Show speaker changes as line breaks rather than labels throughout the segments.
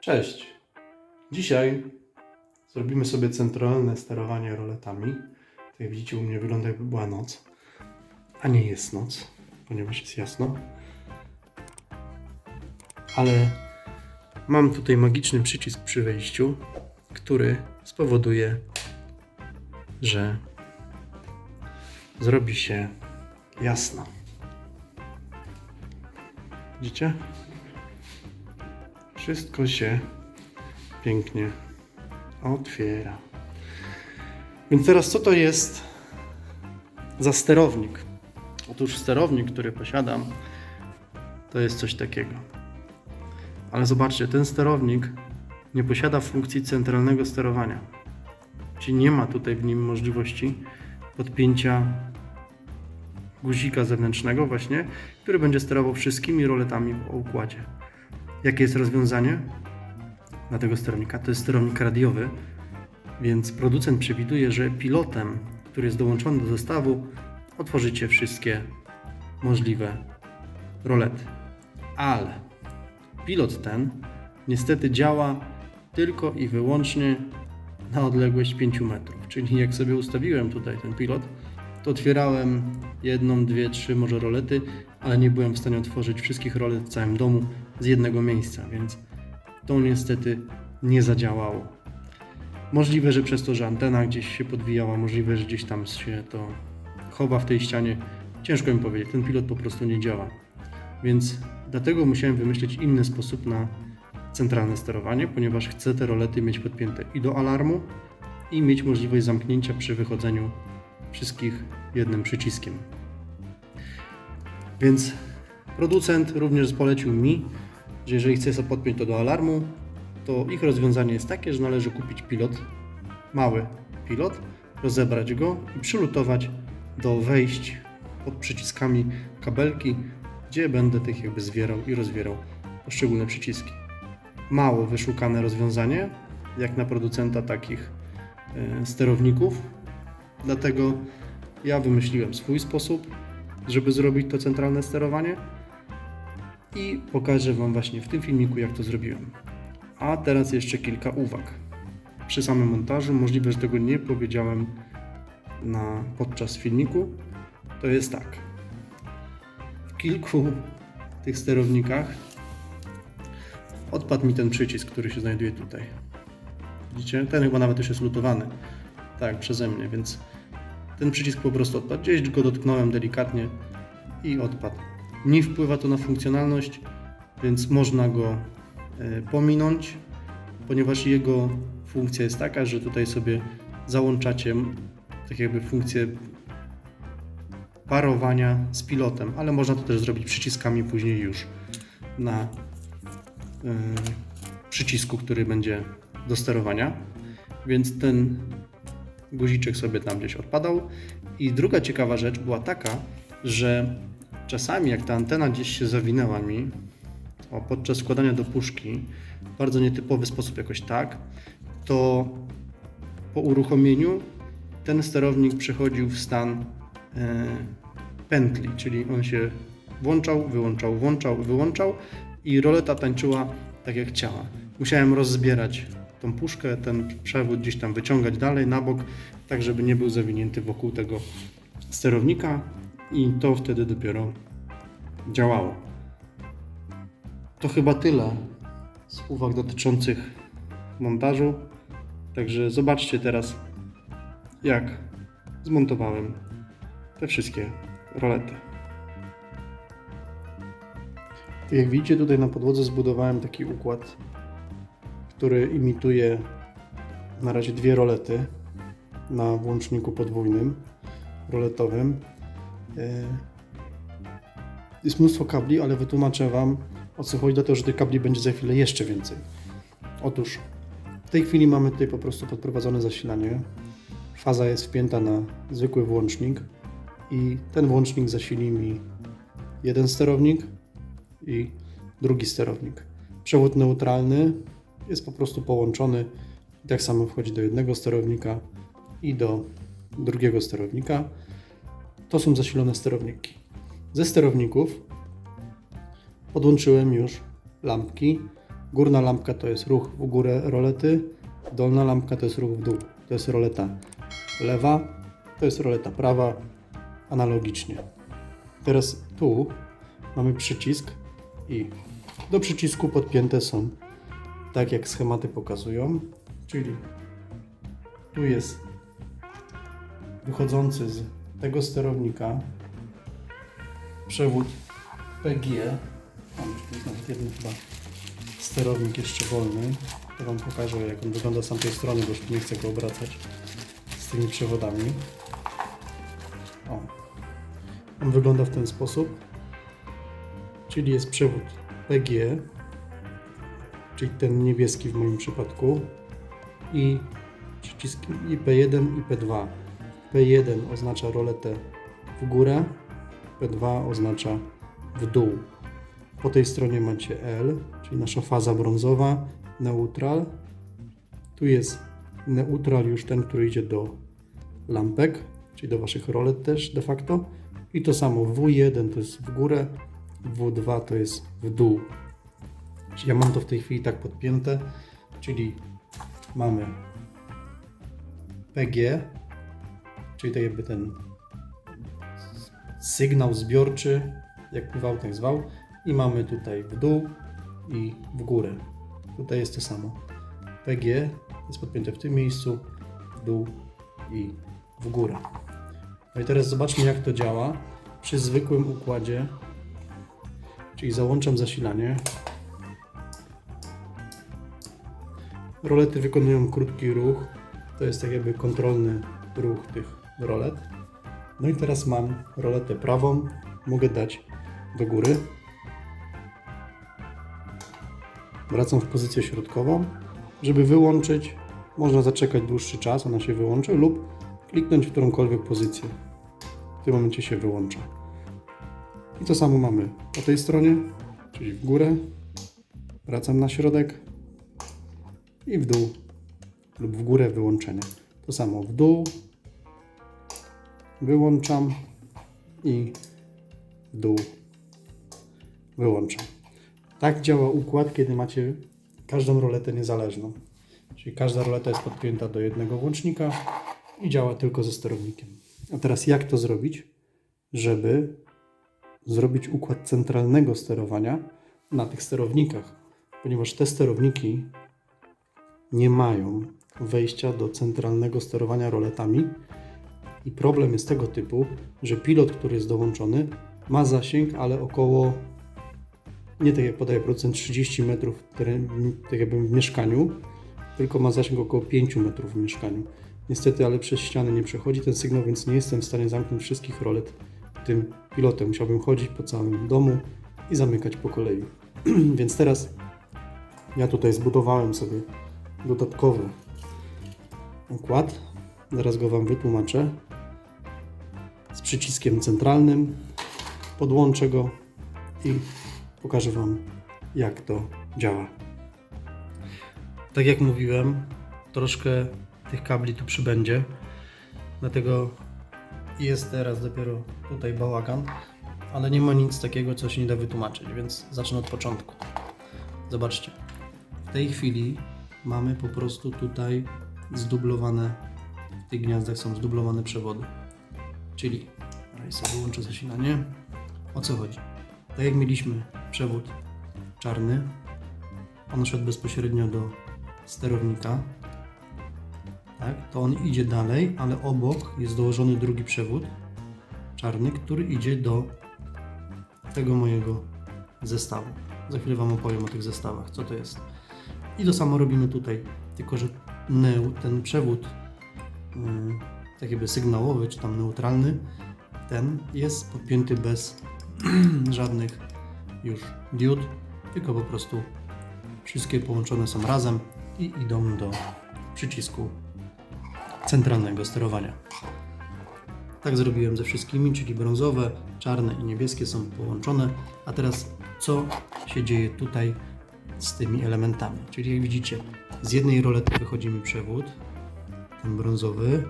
Cześć! Dzisiaj zrobimy sobie centralne sterowanie roletami. Tak jak widzicie, u mnie wygląda jakby była noc, a nie jest noc, ponieważ jest jasno. Ale mam tutaj magiczny przycisk przy wejściu, który spowoduje, że zrobi się jasno. Widzicie? Wszystko się pięknie otwiera. Więc teraz co to jest za sterownik? Otóż sterownik, który posiadam, to jest coś takiego. Ale zobaczcie, ten sterownik nie posiada funkcji centralnego sterowania. Czyli nie ma tutaj w nim możliwości podpięcia guzika zewnętrznego właśnie, który będzie sterował wszystkimi roletami w układzie. Jakie jest rozwiązanie dla tego sterownika? To jest sterownik radiowy, więc producent przewiduje, że pilotem, który jest dołączony do zestawu, otworzycie wszystkie możliwe rolety. Ale pilot ten niestety działa tylko i wyłącznie na odległość 5 metrów. Czyli jak sobie ustawiłem tutaj ten pilot, to otwierałem jedną, dwie, trzy może rolety, ale nie byłem w stanie otworzyć wszystkich rolet w całym domu z jednego miejsca, więc to niestety nie zadziałało. Możliwe, że przez to, że antena gdzieś się podwijała, możliwe, że gdzieś tam się to chowa w tej ścianie. Ciężko mi powiedzieć, ten pilot po prostu nie działa. Więc dlatego musiałem wymyślić inny sposób na centralne sterowanie, ponieważ chcę te rolety mieć podpięte i do alarmu, i mieć możliwość zamknięcia przy wychodzeniu wszystkich jednym przyciskiem. Więc producent również polecił mi, że jeżeli chcę sobie podpiąć to do alarmu, to ich rozwiązanie jest takie, że należy kupić pilot, mały pilot, rozebrać go i przylutować do wejść pod przyciskami kabelki, gdzie będę tych jakby zwierał i rozwierał poszczególne przyciski. Mało wyszukane rozwiązanie, jak na producenta takich e, sterowników, dlatego ja wymyśliłem swój sposób, żeby zrobić to centralne sterowanie i pokażę Wam właśnie w tym filmiku, jak to zrobiłem. A teraz jeszcze kilka uwag. Przy samym montażu, możliwe, że tego nie powiedziałem na, podczas filmiku, to jest tak. W kilku tych sterownikach odpadł mi ten przycisk, który się znajduje tutaj. Widzicie? Ten chyba nawet już jest lutowany. Tak, przeze mnie, więc ten przycisk po prostu odpadł. Gdzieś go dotknąłem delikatnie i odpadł. Nie wpływa to na funkcjonalność, więc można go e, pominąć, ponieważ jego funkcja jest taka, że tutaj sobie załączacie tak jakby funkcję parowania z pilotem, ale można to też zrobić przyciskami później już na e, przycisku, który będzie do sterowania. Więc ten guziczek sobie tam gdzieś odpadał. I druga ciekawa rzecz była taka, że czasami jak ta antena gdzieś się zawinęła mi, o, podczas składania do puszki, w bardzo nietypowy sposób jakoś tak, to po uruchomieniu ten sterownik przechodził w stan e, pętli, czyli on się włączał, wyłączał, włączał, wyłączał i roleta tańczyła tak jak chciała. Musiałem rozbierać tą puszkę, ten przewód gdzieś tam wyciągać dalej na bok, tak żeby nie był zawinięty wokół tego sterownika i to wtedy dopiero działało. To chyba tyle z uwag dotyczących montażu. Także zobaczcie teraz, jak zmontowałem te wszystkie rolety. Jak widzicie, tutaj na podłodze zbudowałem taki układ, który imituje na razie dwie rolety na włączniku podwójnym, roletowym. E, Jest mnóstwo kabli, ale wytłumaczę Wam o co chodzi, dlatego że tych kabli będzie za chwilę jeszcze więcej. Otóż w tej chwili mamy tutaj po prostu podprowadzone zasilanie. Faza jest wpięta na zwykły włącznik i ten włącznik zasili mi jeden sterownik i drugi sterownik. Przewód neutralny jest po prostu połączony i tak samo wchodzi do jednego sterownika i do drugiego sterownika. To są zasilone sterowniki. Ze sterowników podłączyłem już lampki Górna lampka to jest ruch w górę rolety, dolna lampka to jest ruch w dół. To jest roleta lewa, to jest roleta prawa, analogicznie. Teraz tu mamy przycisk i do przycisku podpięte są tak jak schematy pokazują, czyli tu jest wychodzący z tego sterownika przewód PG. Mam nawet jeden chyba sterownik jeszcze wolny. To Wam pokażę jak on wygląda z tamtej strony, bo już nie chcę go obracać z tymi przewodami. O. On wygląda w ten sposób. Czyli jest przewód PG, czyli ten niebieski w moim przypadku i przyciski i P1 i P2. P1 oznacza roletę w górę, P2 oznacza w dół. Po tej stronie macie L, czyli nasza faza brązowa, neutral. Tu jest neutral już ten, który idzie do lampek, czyli do waszych rolet też de facto. I to samo W1 to jest w górę, W2 to jest w dół. Ja mam to w tej chwili tak podpięte, czyli mamy PG, czyli tak jakby ten sygnał zbiorczy, jak pływał, tak zwał, i mamy tutaj w dół i w górę. Tutaj jest to samo. PG jest podpięte w tym miejscu, w dół i w górę. No i teraz zobaczmy, jak to działa przy zwykłym układzie, czyli załączam zasilanie. Rolety wykonują krótki ruch. To jest tak jakby kontrolny ruch tych rolet. No i teraz mam roletę prawą. Mogę dać do góry. Wracam w pozycję środkową. Żeby wyłączyć, można zaczekać dłuższy czas, ona się wyłączy, lub kliknąć w którąkolwiek pozycję. W tym momencie się wyłącza. I to samo mamy po tej stronie, czyli w górę. Wracam na środek i w dół lub w górę wyłączenie. To samo w dół, wyłączam i dół wyłączam. Tak działa układ, kiedy macie każdą roletę niezależną. Czyli każda roleta jest podpięta do jednego włącznika i działa tylko ze sterownikiem. A teraz jak to zrobić, żeby zrobić układ centralnego sterowania na tych sterownikach? Ponieważ te sterowniki nie mają wejścia do centralnego sterowania roletami. I problem jest tego typu, że pilot, który jest dołączony, ma zasięg, ale około, nie tak jak podaje procent, 30 metrów, tak jakby w mieszkaniu, tylko ma zasięg około 5 metrów w mieszkaniu. Niestety, ale przez ściany nie przechodzi ten sygnał, więc nie jestem w stanie zamknąć wszystkich rolet tym pilotem. Musiałbym chodzić po całym domu i zamykać po kolei. więc teraz ja tutaj zbudowałem sobie dodatkowy układ. Zaraz go Wam wytłumaczę. Z przyciskiem centralnym. Podłączę go i pokażę Wam, jak to działa. Tak jak mówiłem, troszkę tych kabli tu przybędzie. Dlatego jest teraz dopiero tutaj bałagan, ale nie ma nic takiego, co się nie da wytłumaczyć, więc zacznę od początku. Zobaczcie. W tej chwili mamy po prostu tutaj zdublowane, w tych gniazdach są zdublowane przewody. Czyli, teraz sobie wyłączę zasilanie. O co chodzi? Tak jak mieliśmy przewód czarny, on szedł bezpośrednio do sterownika, tak, to on idzie dalej, ale obok jest dołożony drugi przewód czarny, który idzie do tego mojego zestawu. Za chwilę Wam opowiem o tych zestawach, co to jest. I to samo robimy tutaj, tylko że ten przewód tak jakby sygnałowy, czy tam neutralny, ten jest podpięty bez żadnych już diod, tylko po prostu wszystkie połączone są razem i idą do przycisku centralnego sterowania. Tak zrobiłem ze wszystkimi, czyli brązowe, czarne i niebieskie są połączone. A teraz co się dzieje tutaj z tymi elementami? Czyli jak widzicie, z jednej rolety wychodzi mi przewód, ten brązowy,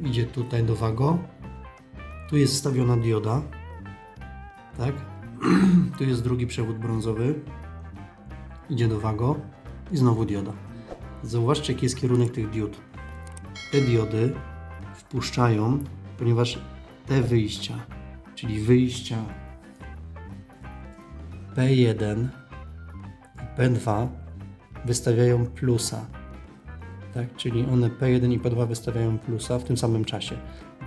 idzie tutaj do wago, tu jest wstawiona dioda, tak? tu jest drugi przewód brązowy, idzie do Wago i znowu dioda. Zauważcie, jaki jest kierunek tych diod. Te diody wpuszczają, ponieważ te wyjścia, czyli wyjścia P1 i P2 wystawiają plusa. Tak? Czyli one P1 i P2 wystawiają plusa w tym samym czasie.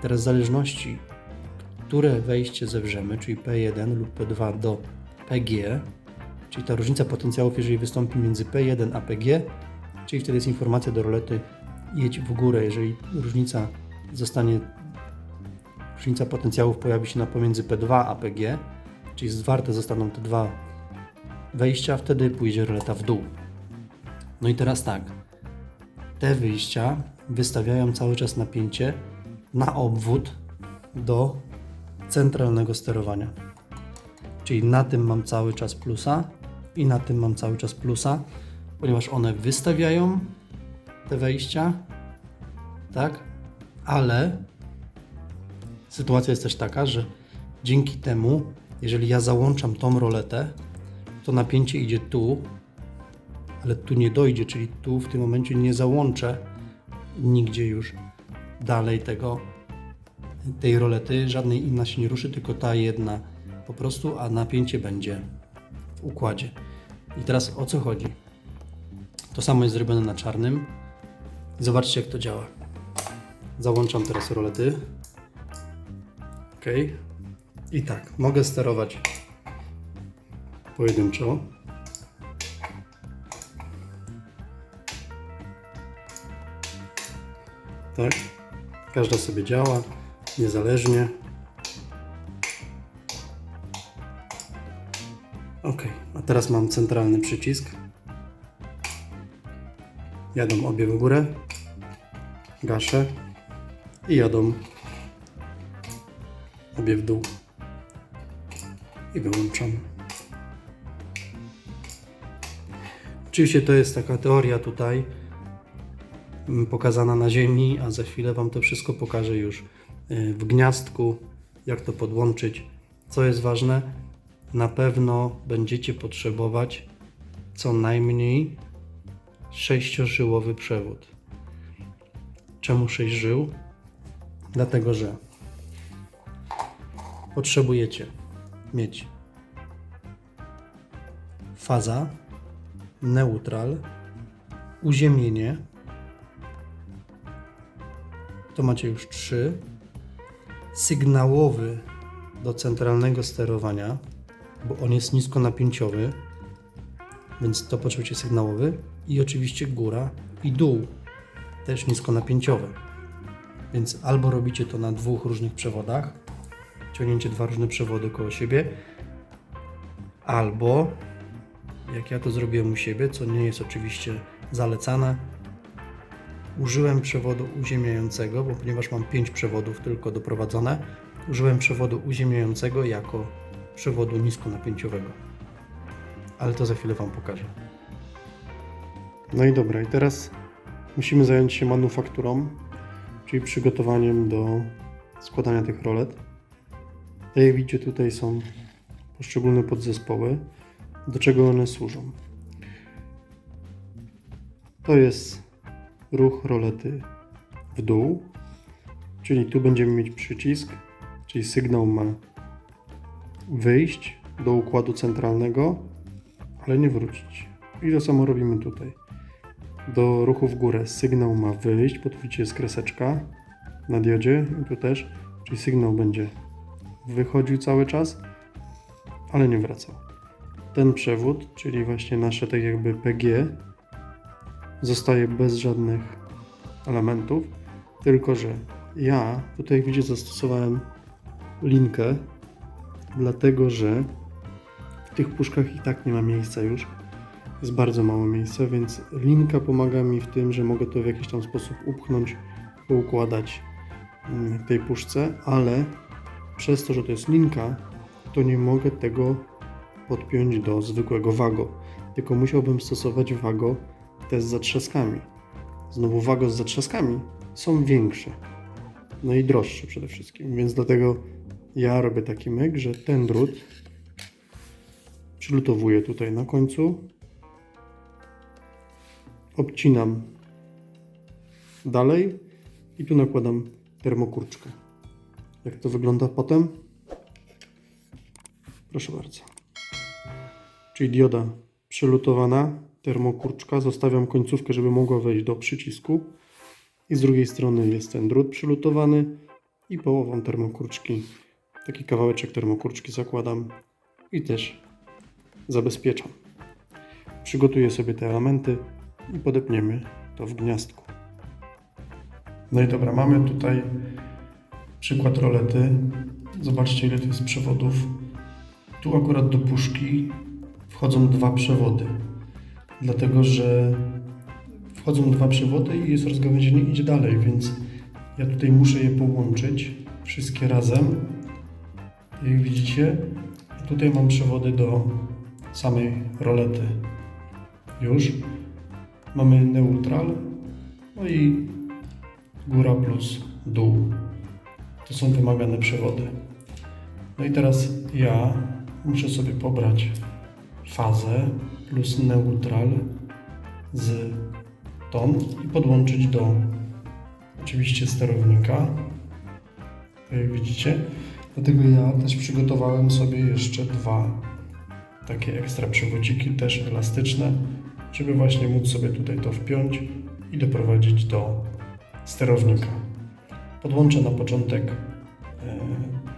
Teraz w zależności, które wejście zewrzemy, czyli P1 lub P2 do PG, czyli ta różnica potencjałów, jeżeli wystąpi między P1 a PG, czyli wtedy jest informacja do rolety jedź w górę, jeżeli różnica zostanie różnica potencjałów pojawi się na pomiędzy P2 a PG, czyli zwarte zostaną te dwa wejścia, wtedy pójdzie roleta w dół. No i teraz tak, te wyjścia wystawiają cały czas napięcie na obwód do centralnego sterowania. Czyli na tym mam cały czas plusa i na tym mam cały czas plusa, ponieważ one wystawiają te wejścia, tak? Ale sytuacja jest też taka, że dzięki temu, jeżeli ja załączam tą roletę, to napięcie idzie tu, ale tu nie dojdzie, czyli tu w tym momencie nie załączę nigdzie już dalej tego, tej rolety, żadnej inna się nie ruszy, tylko ta jedna po prostu, a napięcie będzie w układzie. I teraz o co chodzi? To samo jest zrobione na czarnym. Zobaczcie jak to działa. Załączam teraz rolety. Ok. I tak, mogę sterować pojedynczo. Tak. Każda sobie działa niezależnie. Ok, a teraz mam centralny przycisk. Jadą obie w górę. Gaszę i jadą obie w dół. I wyłączam. Oczywiście to jest taka teoria tutaj pokazana na ziemi, a za chwilę Wam to wszystko pokażę już y, w gniazdku, jak to podłączyć. Co jest ważne, na pewno będziecie potrzebować co najmniej sześciożyłowy przewód. Czemu sześć żył? Dlatego, że potrzebujecie mieć faza, neutral, uziemienie. To macie już trzy. Sygnałowy do centralnego sterowania, bo on jest niskonapięciowy, więc to potrzebujecie sygnałowy. I oczywiście góra i dół, też niskonapięciowe. Więc albo robicie to na dwóch różnych przewodach, ciągnięcie dwa różne przewody koło siebie, albo jak ja to zrobiłem u siebie, co nie jest oczywiście zalecane, użyłem przewodu uziemiającego, bo ponieważ mam pięć przewodów tylko doprowadzone, użyłem przewodu uziemiającego jako przewodu niskonapięciowego. Ale to za chwilę Wam pokażę. No i dobra, i teraz musimy zająć się manufakturą, czyli przygotowaniem do składania tych rolet. Jak widzicie, tutaj są poszczególne podzespoły, do czego one służą. To jest ruch rolety w dół, czyli tu będziemy mieć przycisk, czyli sygnał ma wyjść do układu centralnego, ale nie wrócić. I to samo robimy tutaj. Do ruchu w górę sygnał ma wyjść, tu widzicie jest kreseczka na diodzie i tu też, czyli sygnał będzie wychodził cały czas, ale nie wracał. Ten przewód, czyli właśnie nasze tak jakby PG, zostaje bez żadnych elementów, tylko że ja tutaj widzicie zastosowałem linkę, dlatego że w tych puszkach i tak nie ma miejsca już. Jest bardzo mało miejsca, więc linka pomaga mi w tym, że mogę to w jakiś tam sposób upchnąć, poukładać mm, w tej puszce, ale przez to, że to jest linka, to nie mogę tego podpiąć do zwykłego wago, tylko musiałbym stosować wago te z zatrzaskami. Znowu wago z zatrzaskami są większe, no i droższe przede wszystkim, więc dlatego ja robię taki myk, że ten drut przylutowuję tutaj na końcu obcinam dalej i tu nakładam termokurczkę. Jak to wygląda potem? Proszę bardzo. Czyli dioda przelutowana, termokurczka. Zostawiam końcówkę, żeby mogła wejść do przycisku. I z drugiej strony jest ten drut przylutowany i połową termokurczki, taki kawałeczek termokurczki zakładam i też zabezpieczam. Przygotuję sobie te elementy i podepniemy to w gniazdku. No i dobra, mamy tutaj przykład rolety. Zobaczcie ile tu jest przewodów. Tu akurat do puszki wchodzą dwa przewody. Dlatego, że wchodzą dwa przewody i jest rozgałęzienie idzie dalej, więc ja tutaj muszę je połączyć wszystkie razem. Jak widzicie, tutaj mam przewody do samej rolety. Już. Mamy neutral, no i góra plus dół. To są wymagane przewody. No i teraz ja muszę sobie pobrać fazę plus neutral z tą i podłączyć do oczywiście sterownika. Tak jak widzicie. Dlatego ja też przygotowałem sobie jeszcze dwa takie ekstra przewodziki, też elastyczne, żeby właśnie móc sobie tutaj to wpiąć i doprowadzić do sterownika. Podłączę na początek e,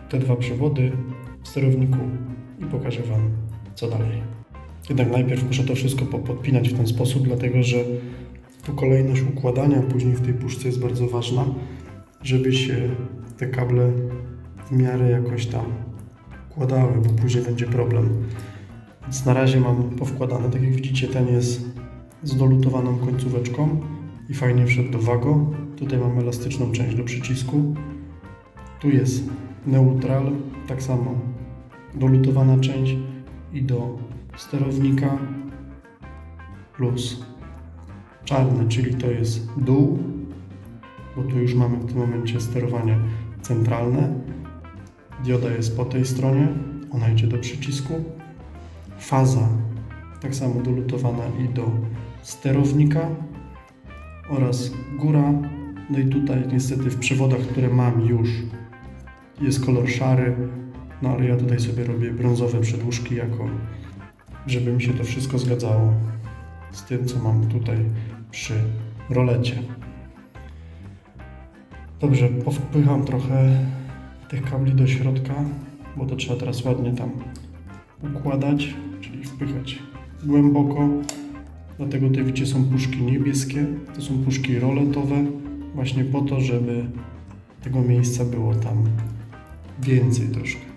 te dwa przewody w sterowniku i pokażę Wam co dalej. Jednak najpierw muszę to wszystko po- podpinać w ten sposób, dlatego że tu kolejność układania później w tej puszce jest bardzo ważna, żeby się te kable w miarę jakoś tam układały, bo później będzie problem. Więc na razie mam powkładane, tak jak widzicie, ten jest z dolutowaną końcóweczką i fajnie wszedł do wago. Tutaj mam elastyczną część do przycisku. Tu jest neutral, tak samo dolutowana część i do sterownika plus czarny, czyli to jest dół, bo tu już mamy w tym momencie sterowanie centralne. Dioda jest po tej stronie, ona idzie do przycisku. Faza tak samo dolutowana i do sterownika oraz góra. No i tutaj niestety w przewodach, które mam już jest kolor szary, no ale ja tutaj sobie robię brązowe przedłużki jako, żeby mi się to wszystko zgadzało z tym, co mam tutaj przy rolecie. Dobrze, powpycham trochę tych kabli do środka, bo to trzeba teraz ładnie tam układać, czyli wpychać głęboko. Dlatego te widzicie są puszki niebieskie, to są puszki roletowe, właśnie po to, żeby tego miejsca było tam więcej troszkę.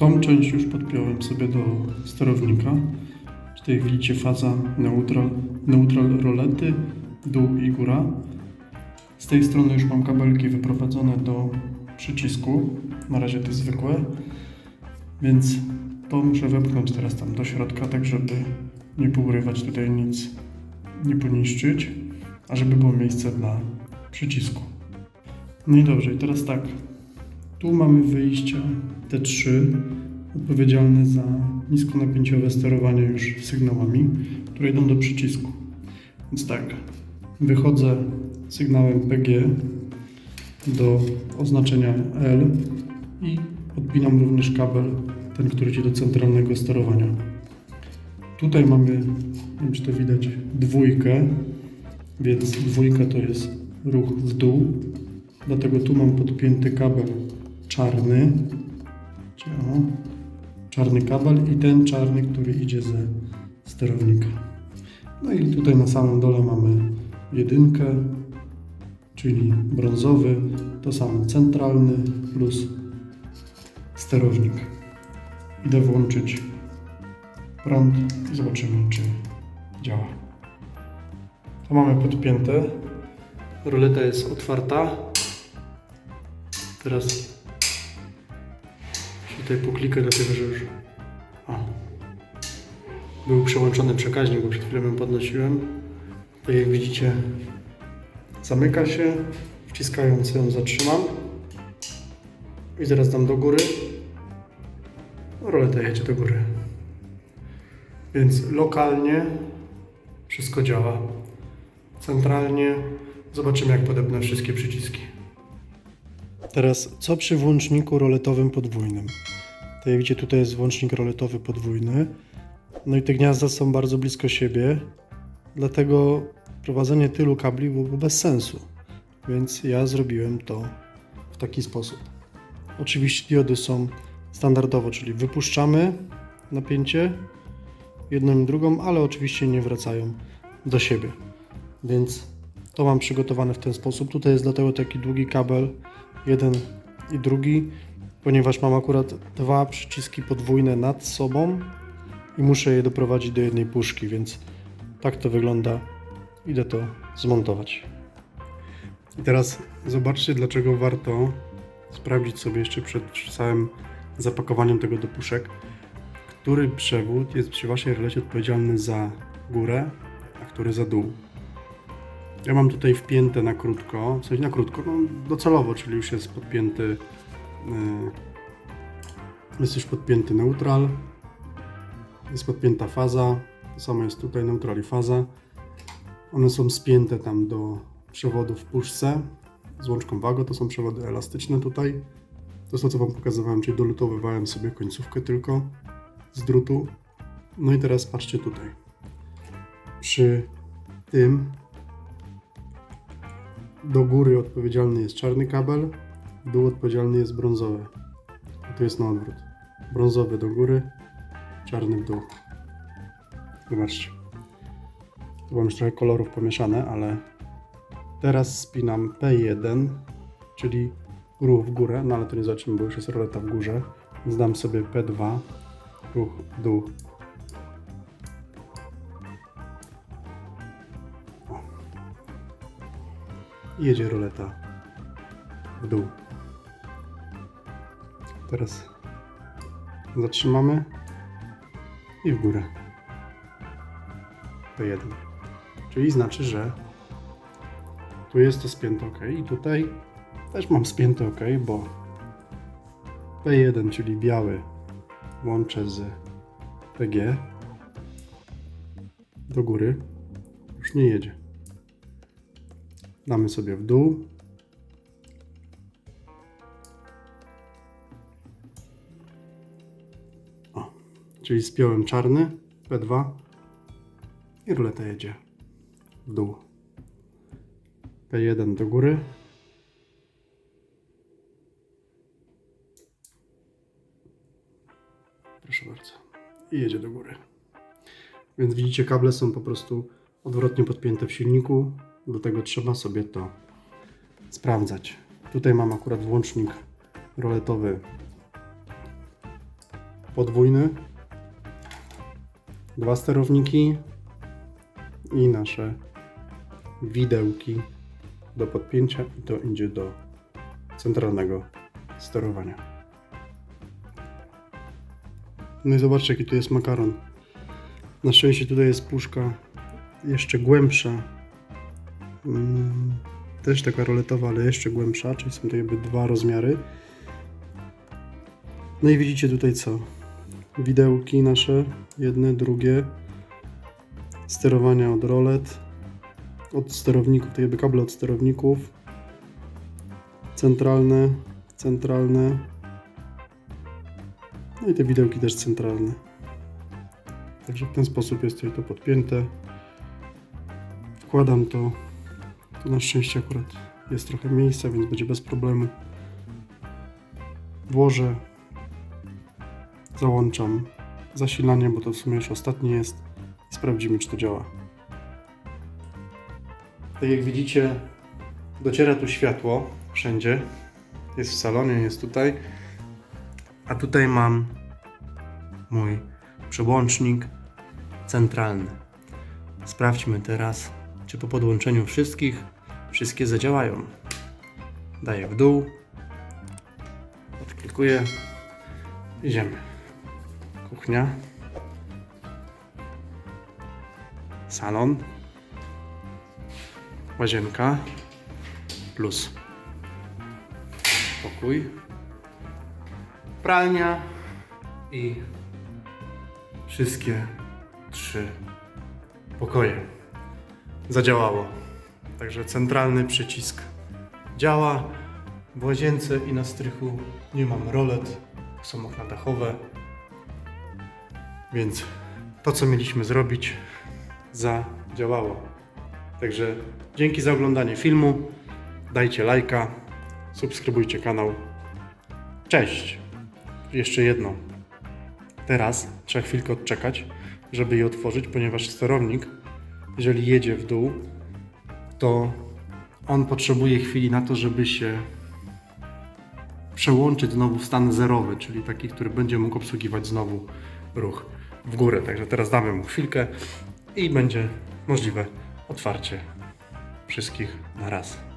Tą część już podpiąłem sobie do sterownika. Tutaj widzicie faza neutral, neutral rolety, dół i góra. Z tej strony już mam kabelki wyprowadzone do przycisku. Na razie te zwykłe. Więc to muszę wepchnąć teraz tam do środka, tak żeby nie pourywać tutaj nic, nie poniszczyć, a żeby było miejsce dla przycisku. No i dobrze, i teraz tak. Tu mamy wyjścia, te trzy, odpowiedzialne za niskonapięciowe sterowanie już sygnałami, które idą do przycisku. Więc tak, wychodzę sygnałem PG do oznaczenia L i odpinam również kabel, ten, który idzie do centralnego sterowania. Tutaj mamy, nie wiem czy to widać, dwójkę, więc dwójka to jest ruch w dół, dlatego tu mam podpięty kabel czarny, o, czarny kabel i ten czarny, który idzie ze sterownika. No i tutaj na samym dole mamy jedynkę, czyli brązowy, to samo centralny plus sterownik. Idę włączyć prąd i zobaczymy, czy działa. To mamy podpięte. Roleta jest otwarta. Teraz tutaj poklikę, dlatego że już o, był przełączony przekaźnik, bo przed chwilą ją podnosiłem. Tak jak widzicie, zamyka się. Wciskając ją zatrzymam. I teraz dam do góry. Roleta jedzie do góry. Więc lokalnie wszystko działa. Centralnie zobaczymy, jak podepnę wszystkie przyciski. Teraz, co przy włączniku roletowym podwójnym? Tak jak widzicie, tutaj jest włącznik roletowy podwójny. No i te gniazda są bardzo blisko siebie, dlatego prowadzenie tylu kabli byłoby bez sensu. Więc ja zrobiłem to w taki sposób. Oczywiście diody są standardowo, czyli wypuszczamy napięcie jedną i drugą, ale oczywiście nie wracają do siebie. Więc to mam przygotowane w ten sposób. Tutaj jest dlatego taki długi kabel, jeden i drugi, ponieważ mam akurat dwa przyciski podwójne nad sobą i muszę je doprowadzić do jednej puszki, więc tak to wygląda. Idę to zmontować. I teraz zobaczcie, dlaczego warto sprawdzić sobie jeszcze przed całym zapakowaniem tego do puszek, który przewód jest przy waszej relecie odpowiedzialny za górę, a który za dół. Ja mam tutaj wpięte na krótko, w sensie na krótko, no docelowo, czyli już jest podpięty, jest już podpięty neutral, jest podpięta faza, to samo jest tutaj neutral i faza. One są spięte tam do przewodu w puszce z łączką wago, to są przewody elastyczne tutaj. To jest to, co Wam pokazywałem, czyli dolutowywałem sobie końcówkę tylko z drutu. No i teraz patrzcie tutaj. Przy tym do góry odpowiedzialny jest czarny kabel, dół odpowiedzialny jest brązowy. A tu jest na odwrót. Brązowy do góry, czarny w dół. Zobaczcie. Tu mam już trochę kolorów pomieszane, ale teraz spinam P1, czyli ruch w górę, no ale to nie zobaczymy, bo już jest roleta w górze. Więc dam sobie P2, ruch w dół. Jedzie roleta w dół. Teraz zatrzymamy i w górę. P1. Czyli znaczy, że tu jest to spięte OK i tutaj też mam spięte OK, bo P1, czyli biały, łączę z PG do góry, już nie jedzie. Damy sobie w dół. Czyli spiąłem czarny, P2 i ruleta jedzie w dół. P1 do góry. Proszę bardzo. I jedzie do góry. Więc widzicie, kable są po prostu odwrotnie podpięte w silniku. Do tego trzeba sobie to sprawdzać. Tutaj mam akurat włącznik roletowy podwójny. Dwa sterowniki i nasze widełki do podpięcia i to idzie do centralnego sterowania. No i zobaczcie jaki tu jest makaron. Na szczęście tutaj jest puszka jeszcze głębsza. Mm, Też taka roletowa, ale jeszcze głębsza, czyli są to jakby dwa rozmiary. No i widzicie tutaj co? Widełki nasze, jedne, drugie. Sterowania od rolet, od sterowników, to jakby kable od sterowników. Centralne, centralne. No i te widełki też centralne. Także w ten sposób jest tutaj to podpięte. Wkładam to. Tu na szczęście akurat jest trochę miejsca, więc będzie bez problemu. Włożę. Załączam zasilanie, bo to w sumie już ostatnie jest. Sprawdzimy, czy to działa. Tak jak widzicie, dociera tu światło wszędzie. Jest w salonie, jest tutaj. A tutaj mam mój przełącznik centralny. Sprawdźmy teraz, czy po podłączeniu wszystkich wszystkie zadziałają. Daję w dół. Odklikuję. Idziemy. Kuchnia. Salon łazienka plus pokój, pralnia i wszystkie trzy pokoje. Zadziałało. Także centralny przycisk działa. W łazience i na strychu nie mam rolet, są okna dachowe. Więc to, co mieliśmy zrobić, zadziałało. Także dzięki za oglądanie filmu. Dajcie lajka, subskrybujcie kanał. Cześć! Jeszcze jedno. Teraz trzeba chwilkę odczekać, żeby je otworzyć, ponieważ sterownik, jeżeli jedzie w dół, to on potrzebuje chwili na to, żeby się przełączyć znowu w stan zerowy, czyli taki, który będzie mógł obsługiwać znowu ruch w górę. Także teraz damy mu chwilkę i będzie możliwe otwarcie wszystkich na raz.